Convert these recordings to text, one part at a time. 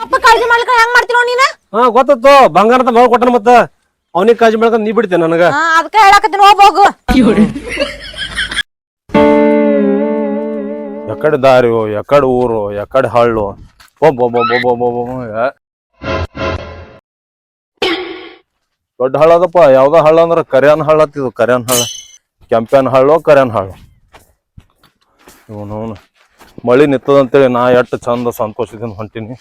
ಅಪ್ಪ ಕಾಳಜಿ ಮಾಡ್ಲಿಕ್ಕ ಹೆಂಗ್ ಮಾಡ್ತೀನೋ ನೀನ? ಹಾ ಗೊತ್ತತ್ತು. ಬಂಗಾರದ ಮಗ ಕೊಟ್ಟನ ಮತ್ತ ಅವನಿಗೆ ಕಾಳಜಿ ಮಾಡ್ಕೊಂಡ್ ನೀ ಬಿಡ್ತೇನೆ ನನಗ. ಹಾ ಅದಕ್ಕ ಹೇಳಕತ್ತೀನಿ ಹೋಗ್ ಹೋಗು. ಎಕಡೆ ದಾರಿಯೋ ಎಕಡೆ ಊರು ಎಕಡೆ ಹಳ್ಳು ಒಬ್ಬೊಬ್ಬೊಬ್ಬೊಬ್ಬೊಬ್ಬೊಬ್ಬ ದೊಡ್ಡ ಹಳ್ಳದಪ್ಪ ಯಾವ್ದ ಹಳ್ಳ ಅಂದ್ರ ಕರ್ಯಾನ್ ಹಳ್ಳ ಹತ್ತಿದು ಕರ್ಯಾನ್ ಹಳ್ಳ. ಕೆಂಪ್ಯಾನ್ ಹಳ್ಳು ಕರ್ಯಾನ್ ಹಳ್ಳು. ಇವನು ಮಳಿ ನಿತ್ತದಂತೇಳಿ ನಾ ಎಷ್ಟು ಚಂದ ಸಂತೋಷದಿಂದ ಹೊಂಟೀನಿ.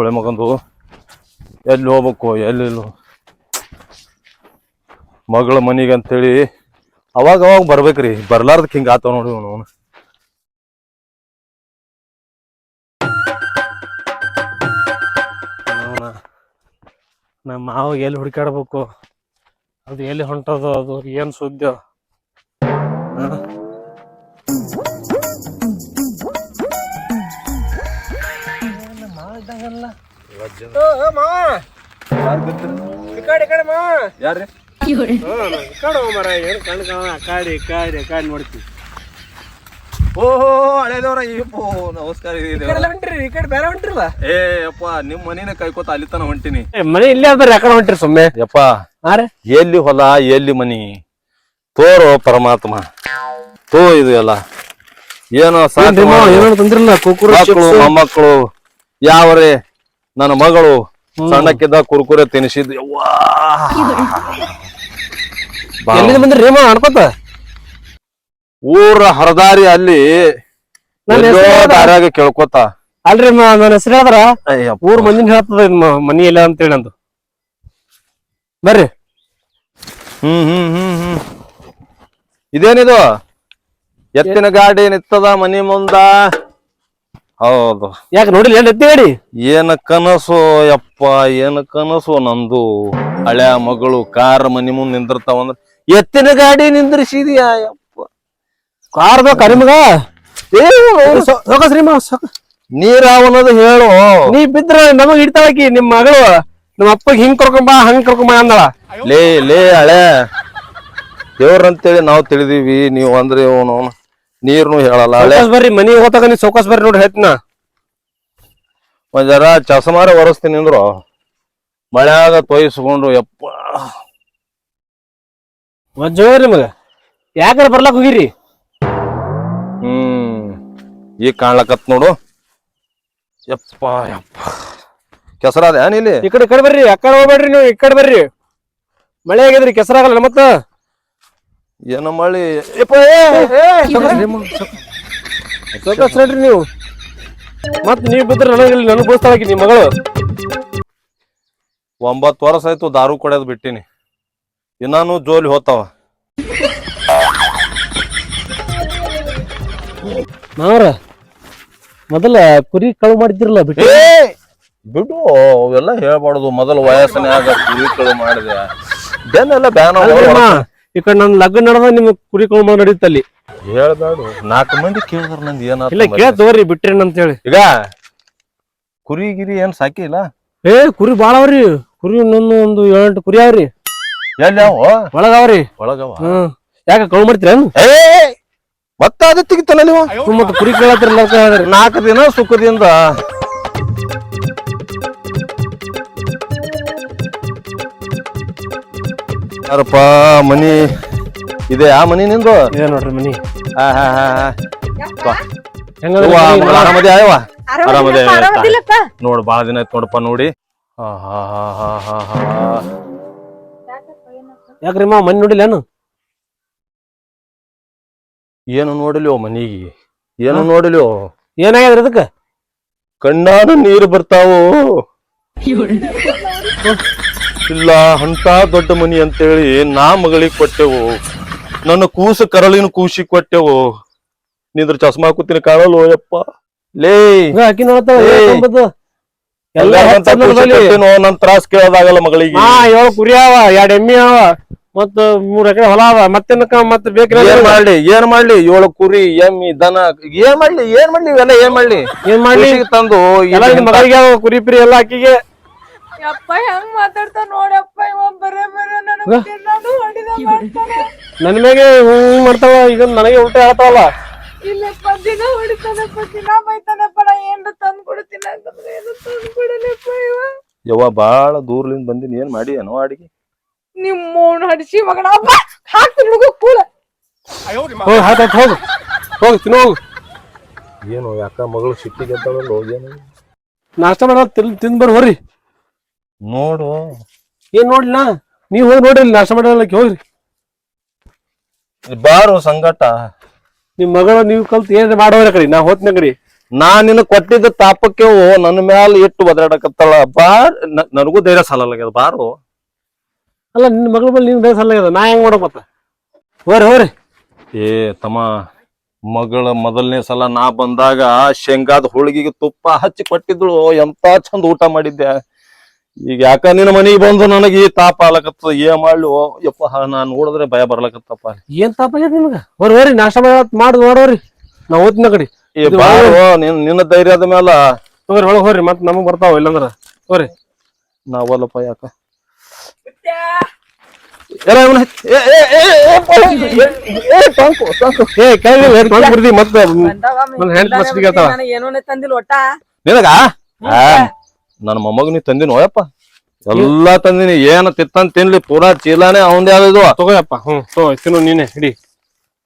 ಸುಳೆ ಮಗಂದು ಎಲ್ಲಿ ಹೋಗ್ಬೇಕು, ಎಲ್ಲಿ ಮಗಳ ಮನಿಗೆ ಅಂತೇಳಿ ಅವಾಗ ಅವಾಗ ಬರ್ಬೇಕ್ರಿ. ಬರ್ಲಾರ್ದಕ್ಕೆ ಹಿಂಗ ಆತವ ನೋಡಿ ಅವ್ನ ನಮ್ಮ ಮಾವ ಎಲ್ಲಿ ಹುಡುಕಾಡ್ಬೇಕು ಅದು ಎಲ್ಲಿ ಹೊಂಟದೋ ಅದು ಏನು ಸುದ್ದಿ ಯಾರ್ರಿ? ಕಡೆ ಕಡೆ, ಕಡೆ, ನೋಡ್ತೀವಿ. ಓಹೋ ಹಳೇದವ್ರ ನಮಸ್ಕಾರ ಹೊಂಟ್ರಿ, ಈ ಕಡೆ ಬೇರೆ ಹೊಂಟಿರಲ್ಲ? ಏ ಅಪ್ಪ ನಿಮ್ ಮನಿನ ಕೈಕೋತ ಅಲ್ಲಿ ತನ ಹೊಂಟಿನಿ. ಏ, ಮನೆ ಇಲ್ಲೇ ಅದ ಯಾಕಡೆ ಹೊಂಟ್ರಿ ಸುಮ್ಮನೆ ಯಪ್ಪ ಎಲ್ಲಿ ಹೊಲ ಎಲ್ಲಿ ಮನಿ? ತೋರೋ ಪರಮಾತ್ಮ. ತೋ ಇದು ಎಲ್ಲ. ಏನೋ ಸಾಧ್ಯ ಏನೋ ತಂದ್ರಲ್ಲ? ಕುಕ್ಕುರು ಮಕ್ಕಳು ಮೊಮ್ಮಕ್ಕಳು ಯಾವರೇ. ನನ್ನ ಮಗಳು ಸಣ್ಣಕ್ಕಿದ್ದ ಕುರ್ಕುರೆ ಬಾ. ಎಲ್ಲಿಂದ ಬಂದ್ರಿ ರೇಮ ಅನ್ಕೋತ ಊರ ಹರದಾರಿ ಅಲ್ಲಿ ಎಲ್ಲೋ ದಾರ್ಯಾಗ ಕೇಳ್ಕೊತ. ಅಲ್ರಿ ಮ- ನನ್ನ ಹೆಸರು ಹೇಳಿದ್ರ ಅಯ್ಯಪ್ಪ. ಊರ್ ಮಂದಿನ ಹೇಳ್ತದ ಇದ್ ಮ- ಮನಿ ಇಲ್ಲ ಅಂತೇಳಿ ನಂದು. ಬರ್ರಿ. ಹ್ಮ್ ಹ್ಮ್ ಹ್ಮ್ ಹ್ಮ್. ಇದೇನಿದು? ಎತ್ತಿನ ಗಾಡಿ ನಿತ್ತದ ಮನಿ ಮುಂದ? ಹೌದು. ಯಾಕೆ ನೋಡಿಲ್ಲ? ಏನ್ ಎತ್ತಿ ಹೇಳಿ ಏನ ಕನಸು ಯಪ್ಪ ಏನ ಕನಸು ನಂದು. ಹಳೆ ಮಗಳು ಕಾರ್ ಮನಿ ಮುಂದ್ ನಿಂದಿರ್ತಾವಂದ್ರ ಎತ್ತಿನ ಗಾಡಿ ನಿಂದ್ರಿಸಿದ್ಯಾ ಯಪ್ಪ? ಕಾರ್ ಕರಿಮಗ ಏ ಸೊಕಸ್ರಿ ನೀರ್ ಅವನದು ಹೇಳು. ನೀ ಬಿದ್ರ ನಮಗ್ ಹಿಡ್ತಾಳಕಿ ನಿಮ್ ಮಗಳು. ನಮ್ಮ ಅಪ್ಪಗ್ ಹಿಂಗ್ ಕರ್ಕೊಂಬಾ ಹಂಗ್ ಕರ್ಕೊಂಬಾ ಅಂದಳ. ಲೇ ಲೇ ಹಳೆ. ದೇವ್ರಂತೇಳಿ ನಾವು ತಿಳಿದೀವಿ ನೀವು ಅಂದ್ರೆ ಅವನು. ನೀರ್ನು ಹೇಳಲ್ಲ. ಹಳೆ ಬರ್ರಿ ಮನಿ ಹೋತಾಗ ನೀ ಸೌಕಾಸ್ ಬರ್ರಿ ನೋಡಿ ಹೇಳ್ತಿನ. ಒಂದ್ ಜರ ಚಸಮಾರ ಒರೆಸ್ತೀನಿ ಅಂದ್ರು. ಮಳ್ಯಾಗ ತೊಯ್ಸ್ಕೊಂಡು ಯಪ್ಪ. ಜೋರಿ ಮಗ. ಯಾಕ ಬರ್ಲಾಕ್ ಹೋಗಿರಿ? ಹ್ಮ್. ಈಗ ಕಾಣ್ಲಕತ್ ನೋಡು. ಯಪ್ಪ ಯಪ್ಪ. ಕೆಸರಾದ ಏನಿಲ್ಲಿ ಈ ಕಡೆ ಈ ಕಡೆ ಬರ್ರಿ ಆ ಕಡೆ ಹೋಗ್ಬೇಡ್ರಿ ನೀವು ಈ ಕಡೆ ಬರ್ರಿ. ಮಳೆ ಆಗಿದ್ರಿ ಕೆಸರಾಗಲ್ಲ ಮತ್ತ? ಏನೋ ಮಾಡಿ ಯಪ್ಪ, ನೀವು. ಮತ್ ನೀವ್ ಬಿದ್ರ ನನಗೆ ನನಗ್ ಬೋಸ್ತಾಳಕಿ ನಿಮ್ ಮಗಳು. ಒಂಬತ್ತು ವರ್ಷ ಆಯ್ತು ದಾರು ಕೊಡೋದು ಬಿಟ್ಟಿನಿ. ಇನ್ನಾನು ಜೋಲಿ ಹೋತಾವ. ಮಾವ್ರ ಮೊದಲ ಕುರಿ ಕಳು ಮಾಡಿದ್ರಲ್ಲ ಬಿಟ್ಟು ಬಿಡು ಅವೆಲ್ಲ ಹೇಳ್ಬಾರ್ದು. ಮೊದಲು ವಯಸ್ಸನ್ಯಾಗ ಕುರಿ ಕಳು ಮಾಡಿದೆ. ಬೆನ್ನೆಲ್ಲ ಬ್ಯಾನ್ ಈ ಕಡೆ ನನ್ನ ಲಗ್ನ ನಡೆದ ನಿಮ್ ಕುರಿ ಮಾಡಿ ನಡೀತಲ್ಲಿ. ಹೇಳ್ಬೇಡು ನಾಲ್ಕು ಮಂದಿ ಕೇಳಿದ್ರ ನಂದು ಏನ ಇಲ್ಲ ಕೇಳ ತಗೋರಿ ಬಿಟ್ರೇನ್ ಅಂತ ಹೇಳಿ ಈಗ ಕುರಿ ಗಿರಿ ಏನ್ ಸಾಕಿಲ್ಲ ಏ ಕುರಿ ಬಾಳ ಅವ್ರಿ. ಕುರಿ ನನ್ನ ಒಂದು ಏಳೆಂಟು ಕುರಿ ಅವ್ರಿ. ಎಲ್ಲಿ ಅವ? ಒಳಗವ್ರಿ ಒಳಗವ? ಹ್ಮ್. ಯಾಕ ಕಳು ಮಾಡ್ತೀರೇನು ಏ ಮತ್ತ ಅದ ತೆಗಿತಾನ ನೀವು? ಮತ್ತೆ ಕುರಿ ಕೇಳತ್ತಿರಲ್ಲ ನಾಲ್ಕು ದಿನ ಸುಖದಿಂದ ಯಾರಪ್ಪ ಮನಿ ಇದೆ ಆ ಮನಿ ನಿಂದು? ಇದೆ ನೋಡ್ರಿ ಮನಿ. ಹಾ ಹಾ ಹಾ ಹಾ. ಆರಾಮದಿ ಆಯವ್ವ? ಆರಾಮದೇ? ನೋಡ್ ಬಾಳ ದಿನ ಆಯ್ತು ನೋಡಪ್ಪ ನೋಡಿ. ಹಾ ಹಾ ಹಾ ಹಾ ಹಾ ಹಾ. ಯಾಕ್ರಿ ಮಾ ಮನಿ ನೋಡಿಲ್ಲ ಏನು? ಏನು ನೋಡಲಿಯೋ ಮನಿಗೆ? ಏನು ನೋಡಲಿಯೋ ಏನಾಗ್ಯದ್ರಿ ಅದಕ್ಕೆ? ಕಣ್ಣಾನ ನೀರು ಬರ್ತಾವು? ಇಲ್ಲ ಅಂತ ದೊಡ್ಡ ಮನಿ ಅಂತೇಳಿ ನಾ ಮಗಳಿಗೆ ಕೊಟ್ಟೆವು. ನನ್ನ ಕೂಸು ಕರಳಿನ ಕೂಸಿ ಕೊಟ್ಟೆವು. ನಿಂದ್ರ ಚಸ್ಮಾ ಕೂತಿನ ಕಾಣಲ್ವೋ ಯಪ್ಪ? ಲೇ. ಕೊಟ್ಟೆನೋ, ನನ್ ತ್ರಾಸ್ ಕೇಳೋದಾಗಲ್ಲ ಮಗಳಿಗೆ. ಹಾ ಏಳು ಕುರಿ ಅವ ಎರಡ್ ಎಮ್ಮಿ ಅವ ಮತ್ತ ಮೂರ್ ಎಕರೆ ಹೊಲ ಅವ ಮತ್ತೇನಕ್ಕ ಮತ್ತ ಬೇಕ್ರಿ ಏನ್ ಮಾಡ್ಲಿ ಏನ್ ಮಾಡ್ಲಿ? ಏಳು ಕುರಿ ಎಮ್ಮಿ ದನ ಏನ್ ಮಾಡ್ಲಿ ಏನ್ ಮಾಡ್ಲಿ ಇವೆಲ್ಲ ಏನ್ ಮಾಡ್ಲಿ? ಏನ್ ಮಾಡ್ಲಿ? ತಂದು ಎಲ್ಲ ಮಗಳಿಗೆ ಕುರಿ ಪಿರಿ ಎಲ್ಲ ಅಕ್ಕಿಗೆ ಯಪ್ಪ ಹೆಂಗ್ ಮಾತಾಡ್ತಾ ನೋಡಪ್ಪ ಇವ? ಬರೇ ಬರೇ ನನಗೆ ತಿನ್ನೋದು ಹೊಡಿದ ಮಾಡ್ತಾನೆ. ನನ್ ಮ್ಯಾಗೆ ಹ್ಮ್ ಮಾಡ್ತಾವ? ಈಗ ನನಗೆ ಊಟ ಹೇಳ್ತಾವಲ್ಲ? ಇಲ್ಲಪ್ಪ ದಿನ ಹೊಡಿತಾನಪ್ಪ ದಿನ ಬೈತಾನಪ್ಪ. ನಾ ಏನ್ರ ತಂದ್ ಕೊಡ್ತೀನಿ ಅಂತಂದ್ರೆ ಏನು ತಂದ್ ಕೊಡಲಪ್ಪ ಇವ? ಯವ್ವ ಬಾಳ ದೂರ್ಲಿಂದ ಬಂದಿನ. ಏನ್ ಮಾಡಿ ಏನೋ ಅಡಿಗೆ? ನಿಮ್ಮ ಮೌನ ಹಡಿಸಿ ಮಗನ. ಹಾಕ್ತೀನಿ ಹುಡುಗ ಕೂಲ ಹೋಗಿ ಹಾತಾಯ್ತು ಹೋಗು. ಹೋಗಿ ತಿನ್ನೋ ಹೋಗು. ಏನು ಯಾಕ ಮಗಳು ಸಿಟ್ಟಿಗೆ ಏನು. ನಾಷ್ಟ ಮಾಡೋ ತಿನ್ ತಿಂದ್ ಬರ್ರಿ. ನೋಡು. ಏನ್ ನೋಡ್ಲ ನೀವ್ ಹೋಗಿ ನೋಡ್ರಿ ನಾಷ್ಟ ಮಾಡಲಕ್ಕೆ ಹೋಗ್ರಿ. ಬಾರು ಸಂಗಟ. ನಿಮ್ ಮಗಳು ನೀವು ಕಲ್ತು ಏನ್ ಮಾಡೋರ ಕಡೆ ನಾ ಹೋತ್ನ ಕಡೆ ನಾ ನಿನ್ನ ಕೊಟ್ಟಿದ್ದ ತಾಪಕ್ಕೆ ಓ ನನ್ನ ಮ್ಯಾಲ ಇಟ್ಟು ಬದಲಾಡಕತ್ತಲ್ಲ ಬಾರ್ ನನಗೂ ಧೈರ್ಯ ಸಾಲಾಗ್ಯದ ಬಾರು. ಅಲ್ಲ ನಿನ್ನ ಮಗಳ ಮೇಲೆ ನೀನ್ ಧೈರ್ಯ ಅಲ್ಲ ನಾ ಹೆಂಗ್ ಮಾಡಕ್ ಮತ್ತ? ಹೋರಿ ಹೋರಿ. ಏ ತಮ್ಮ ಮಗಳ ಮೊದಲನೇ ಸಲ ನಾ ಬಂದಾಗ ಶೇಂಗಾದ ಹೋಳಿಗೆಗೆ ತುಪ್ಪ ಹಚ್ಚಿ ಕೊಟ್ಟಿದ್ಳು ಎಂತ ಚಂದ ಊಟ ಮಾಡಿದ್ದೆ. ಈಗ ಯಾಕ ನಿನ್ನ ಮನೆಗೆ ಬಂದು ನನಗೆ ಈ ತಾಪ ಆಲಕತ್ತ ಏನ್ ಮಾಡ್ಲು? ಯಪ್ಪ ನಾ ನೋಡಿದ್ರೆ ಭಯ ಬರ್ಲಕತ್ತಪ್ಪ. ಏನ್ ತಪ್ಪಾಗ್ಯದ ನಿಮ್ಗ ಬರ್ರಿ ಬರ್ರಿ ನಾಷ್ಟ ಮಾಡ್ ಮಾಡಿ ನೋಡೋರಿ. ನಾ ಹೋತ್ನ ಕಡೆ. ಏ ಓ ನಿನ್ ನಿನ್ನ ಧೈರ್ಯದ ಮೇಲ ತೊಗರಿ ಒಳಗ್ ಹೋಗ್ರಿ ಮತ್ ನಮಗ್ ಬರ್ತಾವ ಇಲ್ಲಂದ್ರ. ಹೋಗ್ರಿ. ನಾವಲ್ಲಪ್ಪ ಯಾಕ? ಏ, ಏ, ಏ, ಏ, ಏ, ಏ. ಏ ಬಿಡ್ದಿ ಮತ್ತೆ ಬಂದವ ಹೆಂಟ್. ನನಗೆ ತಂದಿಲ್ಲ ಒಟ್ಟ. ನಿನಗ? ಆ, ನನ್ನ ಮೊಮ್ಮಗ ನೀ ತಂದಿನ ಹೋಯಪ್ಪ ಎಲ್ಲಾ ತಂದಿನಿ ಏನ ತಿತ್ತಂತ ತಿನ್ಲಿ ಪೂರಾ ಚೀಲಾನೇ ಅವಂದೇ ಆದದು ತಗೋಯಪ್ಪ ಹ್ಮ್ ತಗೋ ತಿನ್ನು ನೀನೆ ಹಿಡಿ.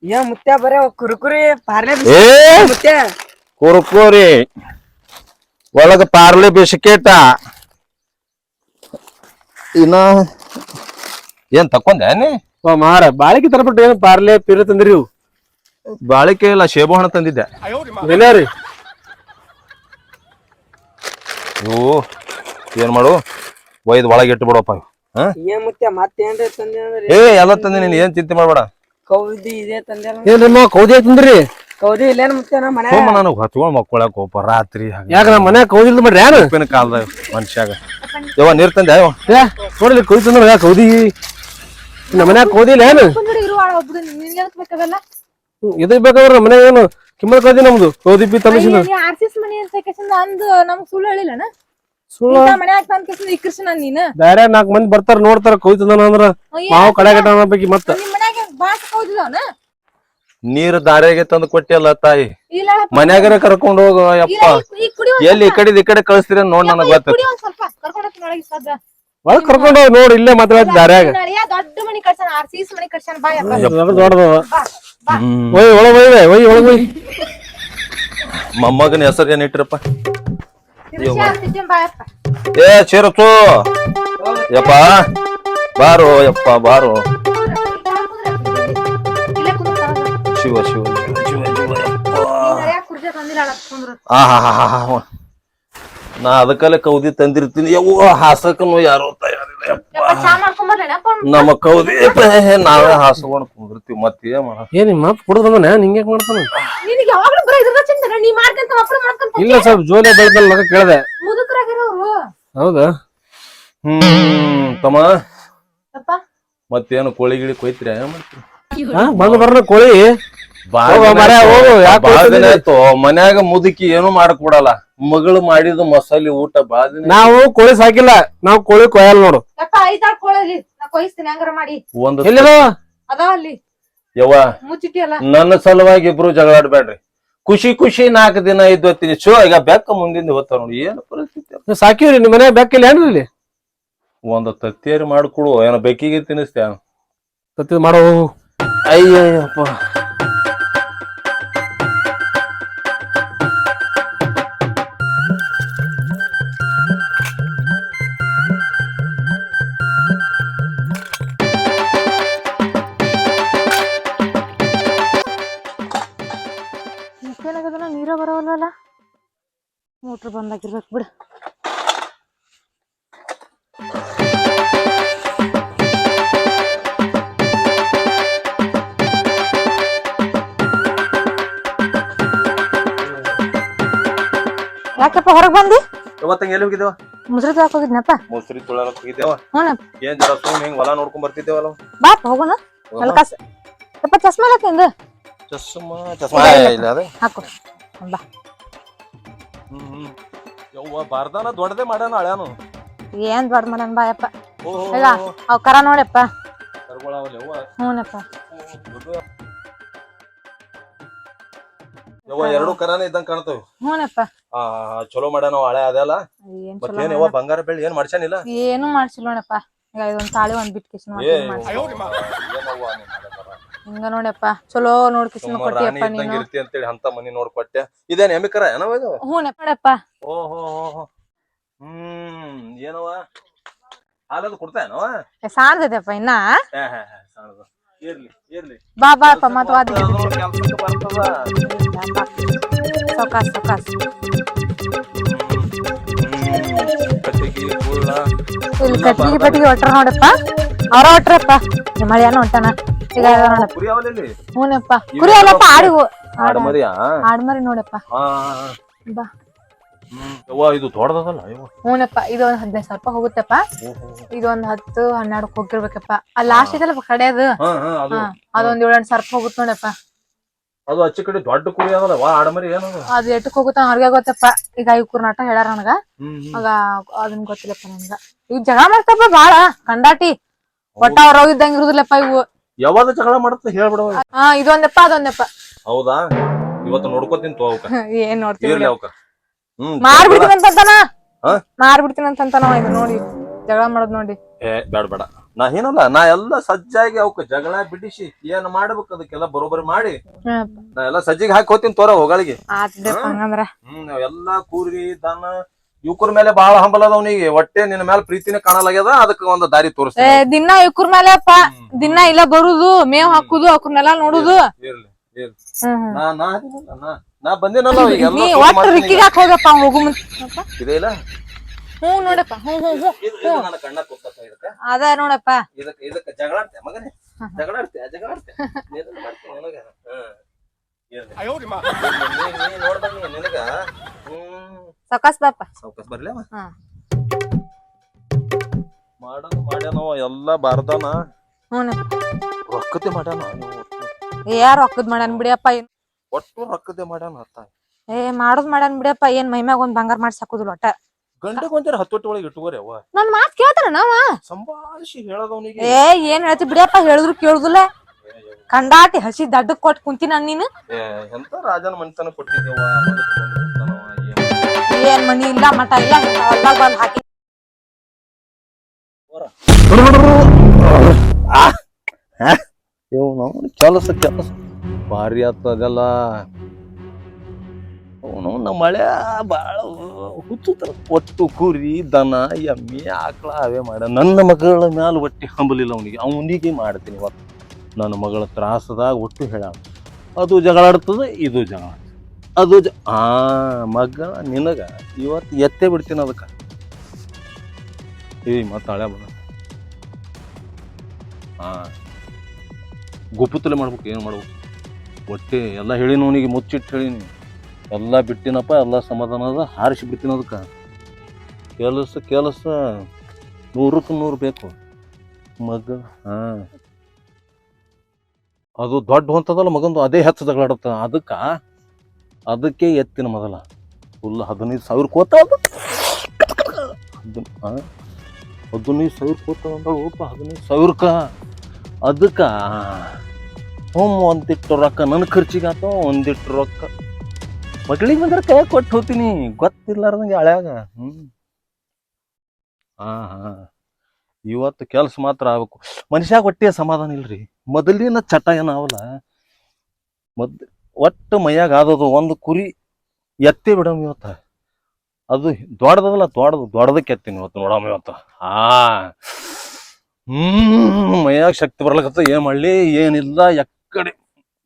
ಏ ಮುತ್ಯ ಬರೇ ಕುರುಕುರಿ ಪಾರ್ಲೆ ಏ! ಮುತ್ಯ ಕುರ್ಕುರಿ. ಒಳಗ ಪಾರ್ಲೆ ಬಿಸ್ಕೆಟ. ಇನ್ನ ಏನ್ ತಕ್ಕೊಂಡೆ ನೀ? ಓ ಮಾರ ಬಾಳಿಕೆ ತರಬಿಟ್ಟು ಏನು ಪಾರ್ಲೆ ಪಿರ ತಂದ್ರಿ ಇವು? ಬಾಳಿಕೆ ಇಲ್ಲ ಶೇಬು ಹಣ ತಂದಿದ್ದೆ. ರೀ? ಇವು ಏನ್ ಮಾಡು? ಒಯ್ದು ಒಳಗೆ ಇಟ್ಟು ಬಿಡಪ್ಪ. ಹಾ? ಏ ಎಲ್ಲ ತಂದೆ ಅಂದ್ರೆ? ಏ ಎಲ್ಲ ತಂದಿ ನೀನ್ ಏನ್ ಚಿಂತೆ ಮಾಡ್ಬೇಡ. ಕೌದಿ ಇದೆ ತಂದೆ ಏನ್ ಕೌದಿ ತಂದ್ರಿ? ಕೌದಿ ಇಲ್ಲೇನ್ ಮುತ್ಯ ನಮ್ಮ ಮನೆ ಸೋಮ ನನಗ್ ಹಚ್ಕೊಂಡ್ ಮಕ್ಕೊಳಕ್ ಹೋಪ ರಾತ್ರಿ ಯಾಕ ನಮ್ಮ ಮನ್ಯಾಗ ಕೌದಿ ಇಲ್ದ ಮಾಡ್ರಿ ಯಾರು? ಉಪ್ಪಿನ ಕಾಲದಾಗ ಮನುಷ್ಯಾಗ. ಯವ್ವ ನೀರ್ ತಂದೆ ಯವ್ವ? ಏ ನೋಡ್ಲಿ ಕೌದಿ ತಂದ್ರ ಕೌದಿ? ನಮ್ಮ ಮನ್ಯಾಗ ಕೌದಿ ಇಲ್ಲ ಏನು? ಇರುವಾಳ ಒಬ್ರು ನಿನ್ಗೆ ಬೇಕಾಗಲ್ಲ? ಇದು ಬೇಕಾದ್ರೆ ಮನೆ ಮನ್ಯಾಗ ಏನು ಕಿಮ್ಮತ್ ಕೌದಿ ನಮ್ದು. ಕೌದಿ ತಮಿಷನ್ ತಮಿಸಿನ ಆರ್ಸಿಸ್ ಸಿ ಅಂತ ಕೇಸಿಂದ ಅಂದು ನಮ್ಗ್ ಸುಳ್ಳು ಹೇಳಿಲ್ಲನ? ಸುಳ್ಳು? ಮನ್ಯಾಗ ತಂದ್ ಕೇಸಿಂದ ಇಕ್ಕರ್ಸನ ನೀನ್? ಬ್ಯಾರೆ ನಾಲ್ಕು ಮಂದಿ ಬರ್ತಾರ ನೋಡ್ತಾರ ಅಂದ್ರ ಮಾವು ಅನ್ನಬೇಕು ಮತ್ತ. ನೀರ್ ದಾರ್ಯಾಗೆ ತಂದು ಕೊಟ್ಟಿಯಲ್ಲ ತಾಯಿ. ಮನ್ಯಾಗರ ಕರ್ಕೊಂಡ್ ಹೋಗು ಯಪ್ಪ ಎಲ್ಲಿ ಈ ಕಡೆ ಈ ಕಡೆ ಕಳಿಸ್ತೀರ ನೋಡ್ ನನಗ್ ಗೊತ್ತ. ಕುಡಿ ಸ್ವಲ್ಪ. ಕರ್ಕೊಂಡ್ ಒಳಗೆ ಹೋಗಿ ನೋಡಿ ಇಲ್ಲೇ ಮಾತಾಡ್ತಿ ದಾರ್ಯಾಗ. ನಳಿಯ ದೊಡ್ಡ ಮನಿ ಕಳ್ಸನ ಆರ್ ಸಿ ಮನಿ ಕಳ್ಸ ಬಾ ಯಪ್ಪ. ದೊಡ್ಡದವ ಒಯ್ ಒಳಗ್ ಒಯ್ವೆ ಒಯ್ ಒಳಗ್ ಒಯ್. ಮೊಮ್ಮಗನ ಹೆಸರು ಏನ್ ಇಟ್ಟಿರಪ್ಪ? ಏ ಚೇರತ್ತು ಯಪ್ಪ ಬಾರೋ ಯಪ್ಪ ಬಾರೋ. ಶಿವ ಶಿವ. ಶಿವ ಶಿವ ಹಾ ಹಾ ಹಾ ಆಹಾಹಾಹಾ. ನಾ ಅದಕ್ಕಲ್ಲೇ ಕೌದಿ ತಂದಿರ್ತೀನಿ. ಯವ್ವ ಹಾಸಕನು ಯಾರೋ ತಯಾರಿಲ್ಲ ನಮ್ಮ ಕೌದಿ ನಾವೇ ಹಾಸ್ಕೊಂಡು ಕುಂದಿರ್ತೀವಿ ಮತ್ತೆ ಏನ್ ಮಾಡ ಏನ್ ನಿಮ್ಮ ಮಾಡ್ತಾನ? ನಿನಗೆ ಯಾವಾಗ್ಲೂ ಬರೀ ಇದ್ರ ಚಿಂತೆ ನೀ ಮಾಡ್ಕಂತ ಅಪ್ಪ ಮಾಡ್ಕೊಂತ ಇಲ್ಲ ಸ್ವಲ್ಪ ಜೋಲೆ ಬೆಳ್ದಲ್ಲ ಕೇಳ್ದೆ. ಮುದುಕರಾಗಿರೋರು. ಹೌದಾ? ಹ್ಮ್ ತಮ್ಮ ಮತ್ತೇನು ಕೋಳಿ ಗಿಳಿ ಕೊಯ್ತೀರ? ಏನ್ ಮಾಡ್ತೀರಿ? ಹಾ ಬಂದು ಬರ್ನ ಕೋಳಿ. ಮನ್ಯಾಗ ಮುದುಕಿ ಏನು ಮಾಡಕ್ ಕೊಡಲ್ಲ ಮಗಳು ಮಾಡಿದ ಮಸಾಲೆ ಊಟ ಬಾಳ ದಿನ ನಾವು ಕೋಳಿ ಸಾಕಿಲ್ಲ ನಾವು ಕೋಳಿ ಕೊಯ್ಯಲ್ಲ ನೋಡು. ಯಪ್ಪ ಐದಾರು ಕೋಳಲ್ಲಿ ನಾ ಕೊಯ್ಸ್ತೀನಿ ಹಂಗಾರ ಮಾಡಿ. ಒಂದು ಎಲ್ಲಿದ ಅದಾವ? ಅಲ್ಲಿ. ಯವ್ವ ಮುಚ್ಚಿಟ್ಟಿ ಅಲ್ಲ ನನ್ನ ಸಲುವಾಗಿ ಇಬ್ರು ಜಗಳಾಡ್ಬೇಡ್ರಿ ಖುಷಿ ಖುಷಿ ನಾಲ್ಕು ದಿನ ಇದ್ವತ್ತೀನಿ ಶೋ ಈಗ ಬೆಕ್ಕ ಮುಂದಿಂದ ಹೋಗ್ತಾರ ನೋಡಿ ಏನು ಪರಿಸ್ಥಿತಿ ಸಾಕಿವ್ರಿ ನಿಮ್ ಬೆಕ್ಕ ಬೆಕ್ಕಿಲ್ಲ ಏನ್ರಿ ಇಲ್ಲಿ? ಒಂದು ತತ್ತಿಯರಿ ಮಾಡ್ಕೊಡು ಏನೋ ಬೆಕ್ಕಿಗೆ ತಿನ್ನಿಸ್ತೇನ ತತ್ತಿ ಮಾಡೋ. ಅಯ್ಯಪ್ಪ ಬಂದಾಗಿರ್ಬೇಕು ಬಿಡು. ಯಾಕಪ್ಪ ಹೊರಗ್ ಬಂದಿ? ಇವತ್ತಂಗ ಎಲ್ಲಿ ಹೋಗಿದ್ದೇವ ಮುಸ್ರಿ ತೊಳಕ್ ಹೋಗಿದ್ನಪ್ಪ. ಮೊಸರಿ ತೊಳಕ್ ಹೋಗಿದ್ದೇವ ಹ್ಞೂನಪ್ಪ ಏನ್ ಜರ ಸುಮ್ ಹಿಂಗ್ ಹೊಲ ನೋಡ್ಕೊಂಡ್ ಬರ್ತಿದ್ದೇವಲ್ಲ ಬಾಪ ಹೋಗೋಣ. ಹಲ್ಕಾಸ್ ಯಪ್ಪ ಚಸ್ಮಾ ಹಾಕಿಂದು ಚಸ್ಮಾ ಚಸ್ಮಾ. ಇಲ್ಲ ಅದೇ. ಹಾಕು. ಬಾ. ಹ್ಮ್ ಯವ್ವ ಬಾರ್ದಾನ ದೊಡ್ಡದೇ ಮಾಡ್ಯಾನ ಹಳ್ಯಾನು. ಏನ್ ದೊಡ್ಡ ಮನನ್ ಬಾಯಪ್ಪ ಓಹೋ. ಈಗ ಅವ್ ಕರ ನೋಡಪ್ಪ. ಕರ್ಗೊಳವಲ್ಲ ಯವ್ವ? ಹ್ಞೂನಪ್ಪ ಯವ್ವ ಎರಡು ಕರಾನೇ ಇದ್ದಂಗ ಕಾಣ್ತಾವ. ಹ್ಞೂನಪ್ಪ ಆ ಚಲೋ ಮಾಡ್ಯಾನ ಹಳೆ ಅದೆಲ್ಲ ಏನ್ ಚಲೋ ಏನ್ ಯವ್ವ ಬಂಗಾರ ಬೆಳ್ಳಿ ಏನ್ ಮಾಡ್ಸ್ಯಾನಿಲ್ಲ? ಏನು ಮಾಡ್ಸಿಲ್ಲ ನೋಡಪ್ಪ. ಈಗ ಇದೊಂದ್ ತಾಳಿ ಒಂದ್ ಬಿಟ್ ಕಿಶನ್ ಏ ಮಾಡ್ಸಿ ನೀನ್? ಹಣೆಬರ. ಹಿಂಗ ನೋಡಪ್ಪ ಚಲೋ ನೋಡ್ ಕಿಸಿನ ಸುಮ್ಮ ರಾಣಿ ಕೊಟ್ಟಿಯಪ್ಪ ನೀನು. ಇರ್ತಿ ಅಂತೇಳಿ ಅಂತ ಮನಿ ನೋಡ್ ಕೊಟ್ಟೆ ಇದೇನ್ ಎಮಿಕರ ಏನವ ಇದು? ಹ್ಞೂ ನೋಡಪ್ಪ. ಓಹೋ ಹ್ಮ್ ಏನವ? ಹಾಲದು ಕೊಡ್ತಾನವ ಸಾರ್ದದಪ್ಪ ಇನ್ನ? ಬಾ ಇರ್ಲಿ ಇರ್ಲಿ. ಬಾ ಬಾಪ್ಪ ಮತ್ ವಾದ ಸೊಕಾಸ್ ಸೌಕಾಸ್. ಇಲ್ಲಿ ಕಟ್ಟಿಗೆ ಪಟ್ಟಿಗೆ ಒಟ್ರ ನೋಡಪ್ಪ. ಅವ್ರ ಒಟ್ರಪ್ಪ. ನಿಮ್ಮ ಮಳಿಯಾನ ಹೊಂಟಾನ. ಹ್ಞೂನಪ್ಪ ಕುರಿ ಅಲ್ಲಪ್ಪ ಆಡಿ ಆಡ ಮರಿಯಾ? ಆಡ್ಮರಿ ನೋಡಪ್ಪ. ಬಾ. ಯವ್ವ ಇದು ದೊಡ್ಡದಲ್ಲ ಯವ್ವ. ಹ್ಞೂನಪ್ಪ ಇದು ಒಂದ್ ಹದಿನೈದು ಸಾವಿರ ರೂಪಾಯಿ ಹೋಗುತ್ತಪ್ಪ. ಇದು ಒಂದ್ ಹತ್ತು ಹನ್ನೆರಡು ಹೋಗಿರ್ಬೇಕಪ್ಪ. ಆ ಲಾಸ್ಟ್ ಇದಲ್ಲ ಕಡೆ ಅದು? ಹಾ ಹಾ ಅದು. ಅದೊಂದ್ ಏಳೆಂಟು ಸಾವಿರ ರೂಪಾಯಿ ಹೋಗುತ್ತೆ ನೋಡಪ್ಪ. ಅದು ಅಚ್ಚ ಕಡೆ ದೊಡ್ಡ ಕುರಿ ಅದಲ್ಲ ವಾ ಆಡಮರಿ ಏನದು? ಅದು ಎಷ್ಟಕ್ಕೆ ಹೋಗುತ್ತ ಅವ್ರಿಗೆ ಗೊತ್ತಪ್ಪ. ಈಗ ಈ ಕುರ್ನಾಟ ಹೇಳ್ಯಾರ ನನಗ. ಆಗ ಅದನ್ ಗೊತ್ತಿಲ್ಲಪ್ಪ ನನಗ. ಈಗ ಜಗಳ ಮಾಡ್ತಪ್ಪ ಬಾಳ ಕಂಡಾಟಿ ಒಟ್ಟ ಅವ್ರ ಇದ್ದಂಗ ಇರುದಿಲ್ಲಪ್ಪ ಇವು. ಯಾವಾಗ ಜಗಳ ಮಾಡುತ್ತೆ ಹೇಳ್ಬಿಡವ ಹಾ ಇದೊಂದಪ್ಪ ಅದೊಂದಪ್ಪ. ಹೌದಾ? ಇವತ್ತು ನೋಡ್ಕೋತೀನಿ ತೋ ಅವಕ ಏನ್ ನೋಡ್ತೀವಿ ಅವಕ ಹ್ಮ್ ಮಾರ್ಬಿಡ್ತೀನಿ ಅಂತಂತಾನ? ಹಾ? ಮಾರ್ಬಿಡ್ತೀನಿ ಅಂತಂತಾನ ಇದು ನೋಡಿ. ಜಗಳ ಮಾಡೋದ್ ನೋಡಿ. ಏ ಬೇಡ ಬೇಡ. ನಾ ಏನಲ್ಲ ನಾ ಎಲ್ಲ ಸಜ್ಜಾಗಿ ಅವಕ ಜಗಳ ಬಿಡಿಸಿ ಏನ್ ಮಾಡ್ಬೇಕು ಅದಕ್ಕೆಲ್ಲ ಬರೋಬರಿ ಮಾಡಿ. ನಾ ಎಲ್ಲ ಸಜ್ಜಿಗೆ ಹಾಕಿ ಹೋಗ್ತೀನಿ ತೋರ ಹೋಗಳಿಗೆ. ಹಂಗಂದ್ರ. ಹ್ಮ್ ನಾವ್ ಎಲ್ಲಾ ಕೂರ್ಗಿ ದನ ಇವ್ಕರ ಮೇಲೆ ಬಹಳ ಹಂಬಲ ಅವನಿಗೆ ಒಟ್ಟೆ ನಿನ್ನ ಮೇಲೆ ಪ್ರೀತಿನ ಕಾಣಲಾಗ್ಯದ ಅದಕ್ಕೆ ಒಂದು ದಾರಿ ತೋರಿಸ ದಿನ ಇವ್ರ ಮೇಲೆ ದಿನ ಇಲ್ಲ ಬರುದು ಮೇವ್ ಹಾಕುದು ಅವ್ರನ್ನೆಲ್ಲ ನೋಡುದು. ಇರ್ಲಿ ಇರ್ಲಿ. ನಾ ನಾ ಅದೀನಲ್ಲ, ನಾ ನಾ ಬಂದೇನಲ್ಲ ಈಗ ಒಟ್ಟು ರಿಕ್ಕಿಗೆ ಹೋಗು ಮುಂಚೆ ಇದೆ ಇಲ್ಲ? ಹ್ಞೂ ನೋಡಪ್ಪ ಹ್ಞೂ ಹ್ಞೂ ಹ್ಞೂ ಇದು ಇದು ನನ್ನ ಕಣ್ಣ ಕೂತಕ್ಕ ಇದಕ್ಕ. ಅದ ನೋಡಪ್ಪ. ಇದಕ್ಕೆ ಮಗನೇ. ಮಾಡ್ತೀನಿ ನನಗ ಇರ್ಲಿ. ಇರ್ಲಿ, ನೀ- ನೀ ನೋಡ್ದಂಗ ನಿನಗ? ಸಕಾಸ್ ಬಾಪ ಸಾವ್ಕಾಸ್ ಬರ್ಲೇವ ಹಾ. ಮಾಡೋದು ಮಾಡ್ಯಾನವ ಎಲ್ಲ ಬಾರ್ದಾನ. ಹ್ಞೂ ರೊಕ್ಕತೆ ಮಾಡ್ಯಾನ. ಯಾರು ರೊಕ್ಕದ್ ಮಾಡ್ಯಾನ ಬಿಡಿಯಪ್ಪ ಏನ್ ಒಟ್ಟು ರೊಕ್ಕತೆ ಮಾಡ್ಯಾನ ಅರ್ಥ ಏ ಮಾಡೋದ್ ಮಾಡ್ಯಾನ ಬಿಡಿಯಪ್ಪ ಏನ್ ಮೈಮ್ಯಾಗ ಒಂದ್ ಬಂಗಾರ ಮಾಡಿ ಸಾಕುದಿಲ್ಲ ಒಟ್ಟ ಗಂಡ ಒಂದಿರ ಹತ್ತೊಟ್ಟಿ ಒಳಗೆ ಇಟ್ಟುವರೆ ಅವ್ವ. ನನ್ ಮಾತ್ ಕೇಳ್ತಾರ ನಾವ? ಸಂಭಾಷಿ ಹೇಳದವನಿಗೆ ಏ ಏನ್ ಹೇಳ್ತಿ ಬಿಡಿಯಪ್ಪ ಹೇಳಿದ್ರು ಕೇಳುದಿಲ್ಲ. ಕಂಡಾಟಿ ಹಸಿ ದಡ್ಡಕ್ ಕೊಟ್ ಕುಂತಿ ನಾನ್ ಎಂತ ರಾಜನ ಮನಿತನ ಕೊಟ್ಟಿದ್ದೇವ ಏನ್ ಮನಿ ಇಲ್ಲ ಮಠ ಇಲ್ಲ ಹೊಲ್ದಾಗ ಬಂದ್ ಹಾಕಿ. ಕೆಲಸ ಕೆಲಸ. ಭಾರಿ ಆಗ್ತದೆಲ್ಲ ಅವನು ನಮ್ಮ ಮಳೆ ಭಾಳ ಹುಚ್ಚುತ್ತಾರ ಒಟ್ಟು ಕುರಿ ದನ ಎಮ್ಮಿ ಆಕಳ ಅವೇ ಮಾಡ. ನನ್ನ ಮಗಳ ಮ್ಯಾಲ ಒಟ್ಟಿ ಹಂಬಲಿಲ್ಲ ಅವನಿಗೆ. ಅವನಿಗೆ ಮಾಡ್ತೀನಿ ಇವತ್ತು. ನನ್ನ ಮಗಳ ತ್ರಾಸದಾಗ ಒಟ್ಟು ಹೇಳ ಅದು ಜಗಳಾಡ್ತದೆ ಇದು ಜಗಳ ಅದು ಜ, ಆ ಮಗ ನಿನಗ ಇವತ್ತು ಎತ್ತೇ ಬಿಡ್ತೀನಿ ಅದಕ್ಕೆ. ಏಯ್, ಮತ್ತೆ ಹಳೆ ಹಾ ಗುಪ್ಪುತ್ತಲೆ ಮಾಡ್ಬೇಕು, ಏನು ಮಾಡ್ಬೇಕು? ಒಟ್ಟೆ ಎಲ್ಲ ಹೇಳಿನ ಅವನಿಗೆ, ಮುಚ್ಚಿಟ್ಟು ಹೇಳಿನಿ. ಎಲ್ಲ ಬಿಟ್ಟಿನಪ್ಪ, ಎಲ್ಲ ಸಮಾಧಾನ ಅದ, ಹಾರಿಸಿ ಬಿಡ್ತೀನಿ ಅದಕ್ಕೆ. ಕೆಲಸ ಕೆಲಸ, ನೂರಕ್ಕೆ ನೂರು ಬೇಕು. ಮಗ ಹಾ ಅದು ದೊಡ್ಡ ಹೊಂತದಲ್ಲ, ಮಗಂದು ಅದೇ ಹೆಚ್ಚು ಜಗಳಾಡುತ್ತ ಅದಕ್ಕೆ ಅದಕ್ಕೆ ಎತ್ತಿನ ಮೊದಲ. ಫುಲ್ ಹದಿನೈದು ಸಾವಿರ ಕೋತ ಅದು. ಹದಿನೈದು ಸಾವಿರ ಕೋತ ಅಂದ್ರೆ ಒಬ್ಬ ಹದಿನೈದು ಸಾವಿರಕ್ಕೆ. ಅದಕ್ಕೆ ಹ್ಞೂ ಒಂದಿಟ್ಟು ರೊಕ್ಕ. ನನ್ನ ಖರ್ಚಿಗೆ ಆತ, ಒಂದಿಟ್ಟು ರೊಕ್ಕ. ಮಗಳಿಗೆ ಬಂದ್ರೆ ಕೈ ಕೊಟ್ಟು ಹೋಗ್ತೀನಿ. ಗೊತ್ತಿಲ್ಲಾರ್ದಂಗೆ ಹಳ್ಯಾಗ. ಹ್ಞೂ ಹಾಂ ಹಾಂ ಇವತ್ತು ಕೆಲಸ ಮಾತ್ರ ಆಗ್ಬೇಕು. ಮನುಷ್ಯಾಗ ಒಟ್ಟಿಗೆ ಸಮಾಧಾನ ಇಲ್ರಿ. ಮೊದಲಿನ ಚಟ ಏನಾವಲ್ಲ? ಮದ್ ಒಟ್ಟು ಮೈಯಾಗ ಆದದು ಒಂದು ಕುರಿ ಎತ್ತಿ ಬಿಡಮ್ ಇವತ್ತ. ಅದು ದೊಡ್ಡದಲ್ಲ, ದೊಡ್ಡದು, ದೊಡ್ಡದಕ್ಕೆ ಎತ್ತೀನಿ ಇವತ್ತು ನೋಡಮ್ಮ ಇವತ್ತು. ಆ, ಹ್ಮ್, ಮೈಯಾಗ ಶಕ್ತಿ ಬರ್ಲಕತ್ತ ಏನ್ ಮಾಡ್ಲಿ? ಏನಿಲ್ಲ, ಎಕ್ಕಡೆ.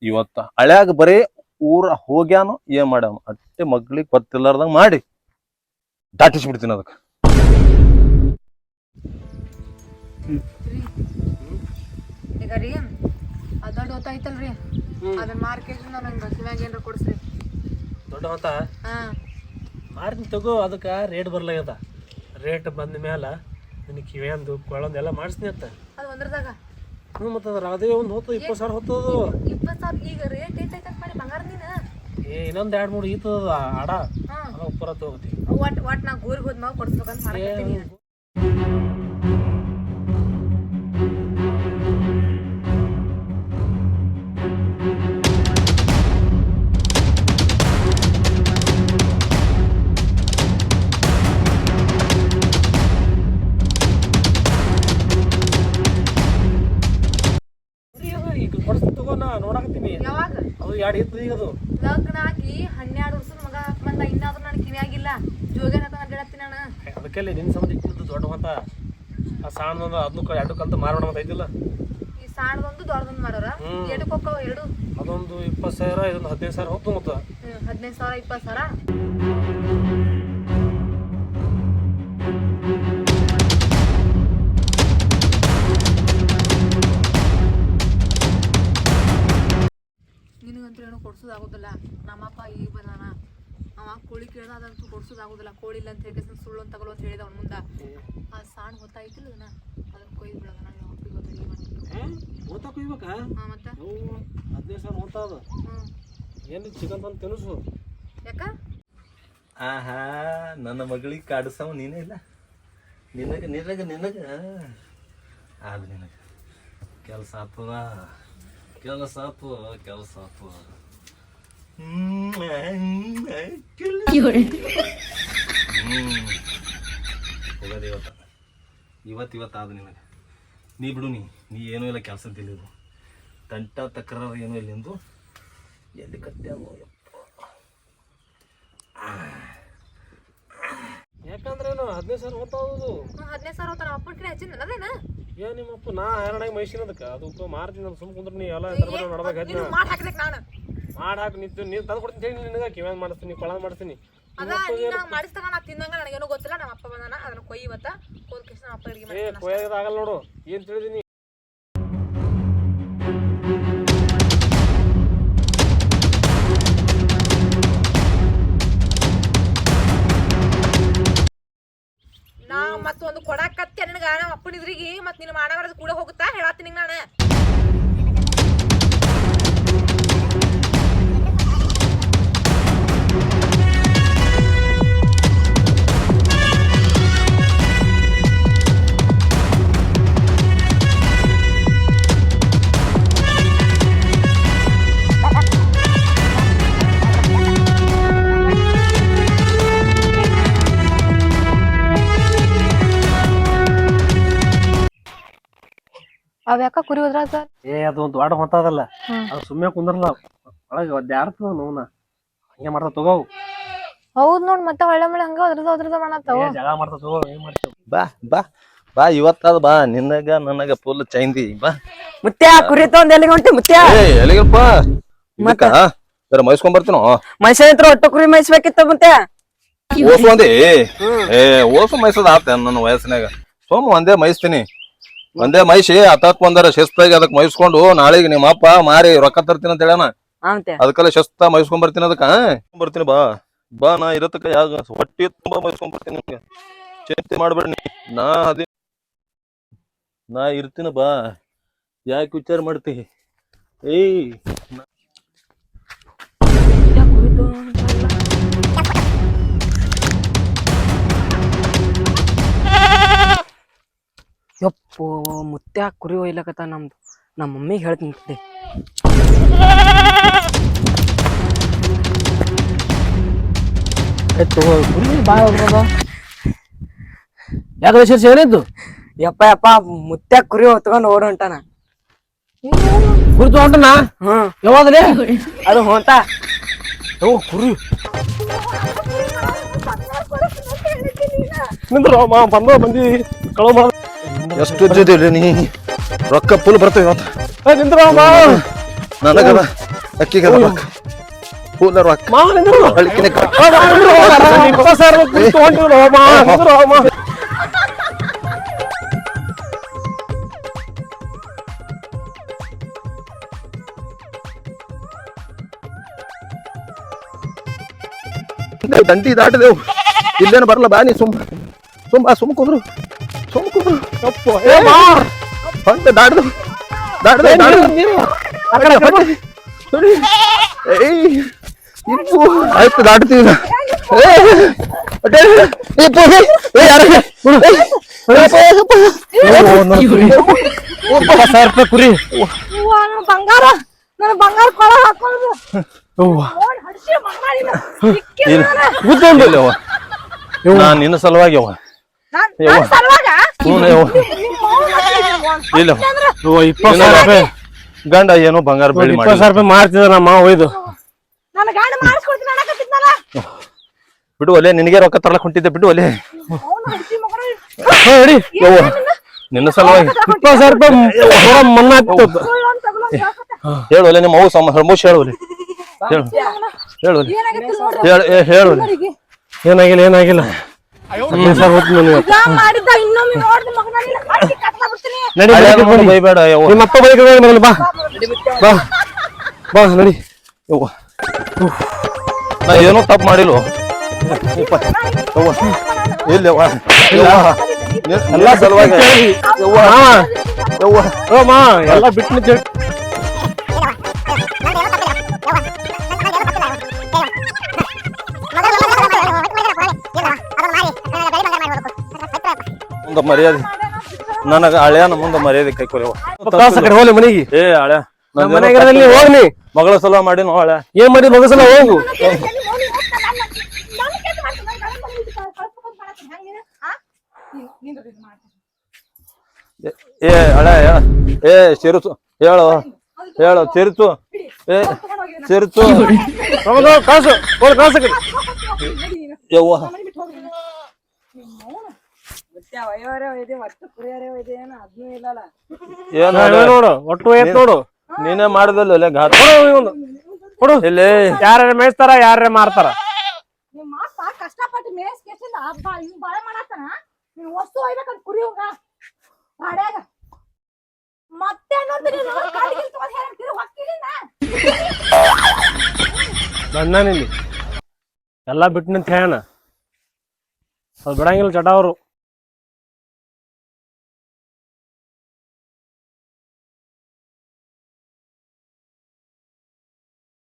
ಇವತ್ತ ಹಳ್ಯಾಗ ಬರೀ ಊರ ಹೋಗ್ಯಾನು, ಏನ್ ಮಾಡ್ಯಾನ, ಅಟ್ಟೆ ಮಗ್ಳಿಗೆ ಗೊತ್ತಿಲ್ಲಾರ್ದಂಗ ಮಾಡಿ. ದಾಟಿಸ್ಬಿಡ್ತೀನಿ ಅದಕ್ಕೆ. ಈಗ ರೀ ಅದು ದೊಡ್ಡ ಐತಲ್ರಿ. ಅದನ್ನ ಮಾರ್ಕೆಟ್ ನಂಗೆ ಕಿವ್ಯಾಗ ಏನ್ರ ಕೊಡಿಸ್ರಿ. ದೊಡ್ಡ ಹೊತ್ತ? ಹಾ. ಮಾರಿನ ತಗೋ ಅದಕ್ಕೆ ರೇಟ್ ಬರ್ಲಾಗ್ಯದ. ರೇಟ್ ಬಂದ ಮೇಲೆ ನಿನಗೆ ಕಿವಿಯಂದು ಕೊಳಂದು ಎಲ್ಲ ಮಾಡಿಸ್ನಿ ಅಂತ. ಅದು ಒಂದ್ರದಾಗ? ಹ್ಞೂ ಮತ್ತು ಅದ್ರ ಅದೇ ಒಂದು ಹೊತ್ತು ಇಪ್ಪತ್ತು ಸಾವಿರ ಹೊತ್ತದು ಇಪ್ಪತ್ತು ಸಾವಿರ ಈಗ ರೇಟ್ ಏಟೈತೆ ಮಾಡಿ ಬಂಗಾರ ನೀನು? ಏ ಇನ್ನೊಂದು ಎರಡು ಮೂರು ಈತದ ಅಡ ಉಪ್ಪರ ತಗೋತಿ ಒಟ್ಟು ಒಟ್ ನಾ ಹೋದ್ ನಾವು ಕೊಡಿಸ್ಬೇಕಂತ ಮಾಡಕತ್ತೀನಿ ಗಾಡಿ ಇತ್ತು ಈಗ ಅದು. ಲಗ್ನ ಆಗಿ ಹನ್ನೆರಡು ವರ್ಷದ ಮಗ ಬಂದ ಇನ್ನಾದ್ರೂ ನನಗೆ ಕಿವಿಯಾಗಿಲ್ಲ ಜೋಗೇನ ಅಂತ ಅಡ್ಡಾಡತ್ತೀನಿ ನಾನು. ಅದಕ್ಕೆಲ್ಲ ನಿನ್ನ ಸಂಬಂಧ ಇಟ್ಟಿದ್ದು ದೊಡ್ಡ ಮತ. ಆ ಸಣ್ಣದೊಂದು ಅದನ್ನು ಎರಡು ಕಲ್ತು ಮಾರೋಣ ಅಂತ ಐತಿಲ್ಲ ಈ ಸಾಣದೊಂದು ದೊಡ್ಡದೊಂದು ಮಾಡೋರ ಎರಡು ಎರಡಕ್ಕೆ ಹೋಗ್ತಾವ ಎರಡು? ಅದೊಂದು ಇಪ್ಪತ್ತು ಸಾವಿರ ಇದೊಂದು ಹದಿನೈದು ಸಾವಿರ ಹೋಗ್ತು ಮತ್ತು. ಹದಿನೈದು ಸಾವಿರ ಇಪ್ಪತ್ತು ಸಾವಿರ? ಏನೂ ಕೊಡ್ಸೋದಾಗೋದಿಲ್ಲ. ನಮ್ಮಪ್ಪ ಈಗ ಬಂದಾನ ಅವ ಕೋಳಿ ಕೇಳ್ದ ಅದಂತೂ ಕೊಡ್ಸೋದಾಗೋದಿಲ್ಲ. ಕೋಳಿ ಇಲ್ಲ ಅಂತ ಹೇಳಿ ಸುಳ್ಳು ಅಂತ ತಗೊಳ್ಳೋ ಅಂತ ಹೇಳಿದ ಅವ್ನ ಮುಂದೆ. ಆ ಸಾಣ್ ಗೊತ್ತಾಯ್ತಿಲ್ಲ ಅದನ್ನ. ಅದನ್ನ ಕೊಯ್ದು ಬಿಡೋದ ನಾನು ಅಪ್ಪಿಗೆ ಗೊತ್ತಾಗಿ ಓದ್ತಾ ಕುಯ್ಬೇಕಾ? ಹಾಂ ಮತ್ತೆ? ಹದಿನೈದು ಸಾವಿರ ಓದ್ತಾ ಅದ. ಏನು ಚಿಕನ್ ತಂದು ತಿನ್ನಿಸು? ಯಾಕ? ಆಹಾ ನನ್ನ ಮಗಳಿಗೆ ಕಾಡಿಸವ ನೀನೇ ಇಲ್ಲ. ನಿನಗ ನಿನಗ ನಿನಗ. ಆದ ನಿನಗ. ಕೆಲಸ ಆತದ. ಕೆಲಸ ಆತು ಕೆಲಸ ಆತು ಹೋಗೋದು ಇವತ್ತ ಇವತ್ತು ಇವತ್ತು ಆದ ನಿನಗೆ. ನೀ ಬಿಡು ನೀ. ನೀ ಏನೂ ಇಲ್ಲ ಕೆಲಸ ಇದು. ತಂಟ ತಕ್ರಾರ ಏನೂ ಇಲ್ಲ ಎಂದು ಎಲ್ಲಿ ಕತ್ತೆ ಯಾಕಂದ್ರೆ ಏನು ಹದಿನೈದು ಸಾವಿರ ಓದ್ತಾ ಅದು ಹದಿನೈದು ಸಾವಿರ ಹೋಗ್ತಾರ ಅಪ್ಪನ ಕಡೆ ಹಚ್ಚಿದ ಅದೇನ ಏನ್ ನಿಮ್ಮಪ್ಪ ನಾ ಹೈರಾಣಾಗಿ ಮೈಸಿನದಕ್ಕೆ ಅದು ಮಾರ್ತೀನಿ ಸುಮ್ ಕುಂದ್ರೆ ನೀ ಎಲ್ಲ ನಡ್ಬೇಕು ನೀನು. ಮಾಡಿ ಹಾಕ್ಬೇಕು ನಾನು ಮಾಡಿ ಹಾಕಿ ನಿಂತು ನೀರು ತಂದು ಕೊಡ್ತೀನಿ ಹೇಳಿ ನಿನಗೆ ಕಿವ್ಯಾನ್ ಮಾಡಿಸ್ತೀನಿ ಕೊಳ ಮಾಡಿಸ್ತೀನಿ. ಅದ ನೀನು ಮಾಡಿಸ್ದಾಗ ನಾ ತಿನ್ನಂಗ ನನಗೇನು ಗೊತ್ತಿಲ್ಲ ನಮ್ಮ ಅಪ್ಪ ಬಂದನ ಅದನ್ನ ಕೊಯ್ ಇವತ್ತ. ಹೋದ ಕೃಷ್ಣ ಅಪ್ಪ ಅಡಿಗೆ ಏ ಮಾಡಿ ಕೊಯ್ಯೋದು ಆಗಲ್ಲ ನೋಡು ಏನು ತಿಳಿದೀನಿ ನಾ? ಮತ್ತೊಂದು ಕೊಡಾಕತ್ತೆ ನಿನಗ ನಮ್ಮ ಅಪ್ಪನ ಇದ್ರಿಗೆ ಮತ್ ನೀನು ಮಾಡಬಾರದು ಕೂಡ ಹೋಗುತ್ತಾ ಹೇಳತ್ತೀನಿ ನಾನು. ಅವ್ ಯಾಕ ಕುರಿ ಹೋದ್ರ ಸರ್ ಏ ಅದು ಒಂದು ದೊಡ್ಡ ಹೊತ್ತದಲ್ಲ ಅದು ಸುಮ್ಮನೆ ಕುಂದ್ರಲ್ಲ. ಒಳಗೆ ಒದ್ದೆ ಆಡ್ತದ ನೋವ್ನ ಹಂಗೆ ಮಾಡ್ತಾ ತಗೋ ಹೌದ್ ನೋಡ್ ಮತ್ತೆ ಒಳ್ಳೆ ಮಳೆ ಹಂಗ ಅದ್ರದ ಅದ್ರದ ಮಾಡತ್ತಾವ. ಏ, ಜಗಳ ಮಾಡ್ತಾ ತಗೋ ಏನ್ ಮಾಡ್ತೇವೆ? ಬಾ ಬಾ. ಬಾ ಅದ ಬಾ. ನಿನಗ ನನಗ ಫುಲ್ ಚೈಂದಿ. ಬಾ. ಮುತ್ಯ ಕುರಿ ತಗೊಂಡ್ ಎಲ್ಲಿಗೆ ಹೊಂಟಿ ಮುತ್ಯ ಏ ಎಲ್ಲಿಗಪ್ಪ? ಮತ್ತ? ಬೇರೆ ಮೈಸ್ಕೊಂಡ್ ಬರ್ತೀನೋ? ಮನುಷ್ಯನ ಹತ್ರ ಒಟ್ಟು ಕುರಿ ಮೇಯಿಸ್ಬೇಕಿತ್ತು ಮುತ್ಯ ಓಸು ಒಂದೇ ಏ ಓಸು ಮೈಸೋದ್ ಆತ ನನ್ನ ವಯಸ್ಸಿನಾಗ. ಸೋಮ ಒಂದೇ ಮೈಸ್ತೀನಿ ಒಂದೇ ಮೈಸಿ ಹತ್ತಾತ್ ಬಂದಾರ ಶಿಸ್ತಾಗಿ ಅದಕ್ ಮೈಸ್ಕೊಂಡು ನಾಳೆಗೆ ನಿಮ್ಮ ಅಪ್ಪ ಮಾರಿ ರೊಕ್ಕ ತರ್ತೀನಿ ಅಂತ ಹೇಳ್ಯಾನ. ಅದಕ್ಕೆಲ್ಲ ಶಿಸ್ತ ಮೈಸ್ಕೊಂಡ್ ಬರ್ತೀನಿ ಅದಕ್ಕ. ಬರ್ತೀನಿ ಬಾ. ಬಾ ನಾ ಇರತಕ್ಕ ಯಾವ ಹೊಟ್ಟಿ ತುಂಬಾ ಮೈಸ್ಕೊಂಡ್ ಬರ್ತೀನಿ ನಿಮ್ಗೆ. ಚಿಂತೆ ಮಾಡ್ಬೇಡಿ ನೀ. ನಾ ಅದೇ ನಾ ಇರ್ತೀನಿ ಬಾ. ಯಾಕೆ ವಿಚಾರ ಮಾಡ್ತಿ? ಏಯ್ ಯಪ್ಪೋ ಮುತ್ಯ ಕುರಿ ಒಯ್ಲಕತ್ತ ನಮ್ದು. ನಮ್ಮ ಮಮ್ಮಿಗೆ ಹೇಳ್ತೀನಿ ತಡಿ. ಯಾಕೆ ವಿಶೇಷ ಏನಿದ್ದು? ಯಪ್ಪ ಯಪ್ಪ ಮುತ್ಯ ಕುರಿ ಹೊತ್ಕೊಂಡು ಓಡ್ ಹೊಂಟಾನ ಕುರಿ ಹೊಂಟನಾ ಹ್ಮ್ ಯಾವಾಗಲೇ? ಅದು ಹೊಂಟ ಓ ಕುರಿ. ನಿಂದ್ರ ಮಾ ಬಂದ ಬಂದಿ. ಕಳೋ ಮಾಡ. ಎಷ್ಟು ಇದ್ದಿದ್ದೀರಿ ನೀ ರೊಕ್ಕ ಫುಲ್ ಬರ್ತೇವೆ ಇವತ್ತು. ನಿಂದ್ರ ಮಾ ನನಗದ ಅಕ್ಕಿಗದ ರೊಕ್ಕ. ಫುಲ್ ರೊಕ್ಕ. ಮಾ ನಿಂದ್ರ ಅಳಿಕಿನ ಇಪ್ಪತ್ತು ಸಾವಿರ ಕುರಿ ತಗೊಂಡಿದ್ರು ಮಾ ನಿಂದ್ರ ಮಾ ದಂಡಿ ದಾಟಿದೆವು. ಇಲ್ಲೇನು ಬರಲ್ಲ ಬಾ ನೀ ಸುಮ್. ಸುಮ್ ಬಾ ಸುಮ್ ಕುಂದ್ರು. ಹೊಂಟ ದಾಡ್ದು ದಾಡ್ದೆ ಇಪ್ಪು ಆಯ್ತು ದಾಟ್ತೀವಿ. ಇಪ್ಪು, ಯಾರೇ? ಸಾವಿರ ರೂಪಾಯಿ ಕುರಿ ಬಂಗಾರ ನನ್ನ ಬಂಗಾರ ಕೊಳ ಹಾಕೊಳ್ಳೋದು ಅವ್ವ. ಇಲ್ಲ, ಇಲ್ಲವ್ವ. ನಾ ನಿನ್ನ ಸಲುವಾಗಿ ಅವ ಅವ್ವ, ಇಪ್ಪತ್ತು ಸಾವಿರ ರೂಪಾಯಿ. ಗಂಡ ಏನು ಬಂಗಾರ ಬೆಳ್ಳಿ ಇಪ್ಪತ್ತು ಸಾವಿರ ರೂಪಾಯಿ ನಮ್ಮ ಒಯ್ದು. ಬಿಡು ಒಲೆ ನಿನಗೆ ರೊಕ್ಕ ತರಲಕ್ ಹೊಂಟಿದ್ದೆ ಬಿಡು ಒಲೆ. ಹೇಳಿ ನಿನ್ನ? ಸಲುವಾಗಿ. ಇಪ್ಪತ್ತು ಸಾವಿರ ರೂಪಾಯಿ ಮನ್ನಾ ಆಗ್ತದ. ಹೇಳು ಒಲೆ ನಿಮ್ಮ ಅವು ಸಮ ಹರ್ಮೋಶ್ ಹೇಳು ಒಲೆ. ಹೇಳು ಹೇಳು ಹೇಳು. ಏನಾಗಿಲ್ಲ ಏನಾಗಿಲ್ಲ. ಬೈಬೇಡ ನಿಮ್ಮ ಅಪ್ಪ ಬೈಕ್ ಮೊದಲು ಬಾ. ಬಾ. ಬಾ ನಡಿ. ನಾ ಏನೂ ತಪ್ಪು ಮಾಡಿಲ್ಲ ಎಲ್ಲ ಸಲುವಾಗಿ ಎಲ್ಲ ಬಿಟ್ಟು ಮುಂದೆ ಮರ್ಯಾದೆ. ನನಗ ಹಳ್ಯಾನ ಮುಂದೆ ಮರ್ಯಾದೆ ಕೈ ಕಡೆ ಹೋಗ್ಲಿ ಮನೆಗೆ. ಏ ಹಳೆ. ನಮ್ಮ ಹೋಗ್ನಿ ಮಗಳ ಸಲ ಮಾಡಿ ನೋ ಹಳ್ಯ ಏನ್ ಮಾಡಿ ಮಗಸಲ ಹೋಗು. ಏ- ಏ ಹಳ್ಯ ಏ ಸಿರುತು. ಹೇಳು ಹೇಳು ತಿರುತು ಏ ತಿರುತು ಕಾಸು. ಕಾಸು ಯವ್ವ. ಏನ್ ನೋಡು ಒಟ್ಟು ಐತ್ ನೋಡು. ನೀನೇ ಮಾಡಿದಲ್ಲ ಒಲೆ ಘಾತ. ಕೊಡು ಇವ್ನು. ಕೊಡು. ಇಲ್ಲಿ. ಯಾರ್ಯಾರ ಮೇಯ್ಸ್ತಾರ ಯಾರ್ಯಾರ ಮಾರ್ತಾರ? ಬಂದಾನಿಲ್ಲಿ ಎಲ್ಲ ಬಿಟ್ಟು ನಿಂತ ಹೇಳ ಅದು ಬಿಡಂಗಿಲ್ಲ ಚಟ ಅವರು.